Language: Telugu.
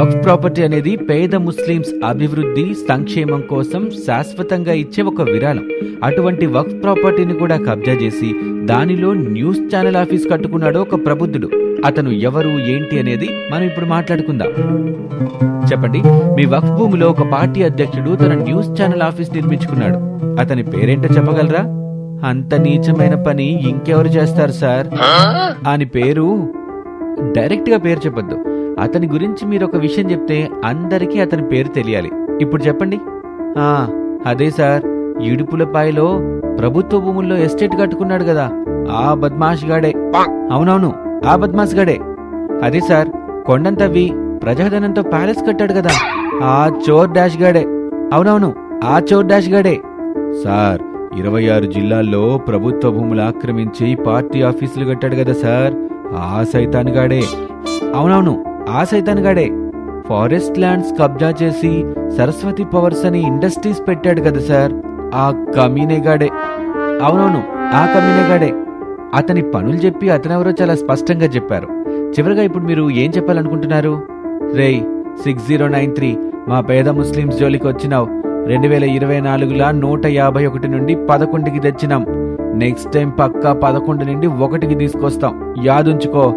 వక్ఫ్ ప్రాపర్టీ అనేది పేద ముస్లిమ్స్ అభివృద్ధి సంక్షేమం కోసం శాశ్వతంగా ఇచ్చే ఒక విరాళం. అటువంటి వక్ఫ్ ప్రాపర్టీని కూడా కబ్జా చేసి దానిలో న్యూస్ ఛానల్ ఆఫీస్ కట్టుకున్నాడు ఒక ప్రబుద్ధుడు. అతను ఎవరు ఏంటి అనేది మనం ఇప్పుడు మాట్లాడుకుందాం. చెప్పండి మీ వక్ఫ్ భూమిలో ఒక పార్టీ అధ్యక్షుడు తన న్యూస్ ఛానల్ ఆఫీస్ నిర్మించుకున్నాడు. అతని పేరేంటో చెప్పగలరా? అంత నీచమైన పని ఇంకెవరు చేస్తారు సార్? అని పేరు డైరెక్ట్గా పేరు చెప్పొద్దు. అతని గురించి మీరు ఒక విషయం చెప్తే అందరికీ అతని పేరు తెలియాలి. ఇప్పుడు చెప్పండి. ఆ. అదే సార్. ఇడుపులపాయలో ప్రభుత్వ భూముల్లో ఎస్టేట్ కట్టుకున్నాడు కదా. ఆ బద్మాష్ గాడే. అవునవును ఆ బద్మాష్ గాడే. అదే సార్. కొండంతవి ప్రజాధనంతో ప్యాలెస్ కట్టాడు కదా. ఆ చోర్ డాష్ గాడే. అవునవును ఆ చోర్ డాష్ గాడే. సార్ ఇరవై ఆరు జిల్లాల్లో ప్రభుత్వ భూములు ఆక్రమించి పార్టీ ఆఫీసులు కట్టాడు కదా సార్? ఆ సైతాన్గాడే అవునవును ఆ సైతాన్ గాడే. ఫారెస్ట్ ల్యాండ్స్ కబ్జా చేసి సరస్వతి పవర్స్ అని ఇండస్ట్రీస్ పెట్టాడు కదా సార్? ఆ కమీనేగాడే అవునవును ఆ కమీనేగాడే అతని పనులు చెప్పి అతనెవరో చాలా స్పష్టంగా చెప్పారు. చివరిగా ఇప్పుడు మీరు ఏం చెప్పాలనుకుంటున్నారు? రేయ్ సిక్స్ జీరో నైన్ త్రీ మా పేద ముస్లిమ్స్ జోలికి వచ్చినావు. రెండు వేల ఇరవై నాలుగులా నూట యాభై ఒకటి నుండి పదకొండుకి తెచ్చినాం. నెక్స్ట్ టైం పక్కా పదకొండు నుండి ఒకటికి తీసుకొస్తాం. యాదుంచుకో.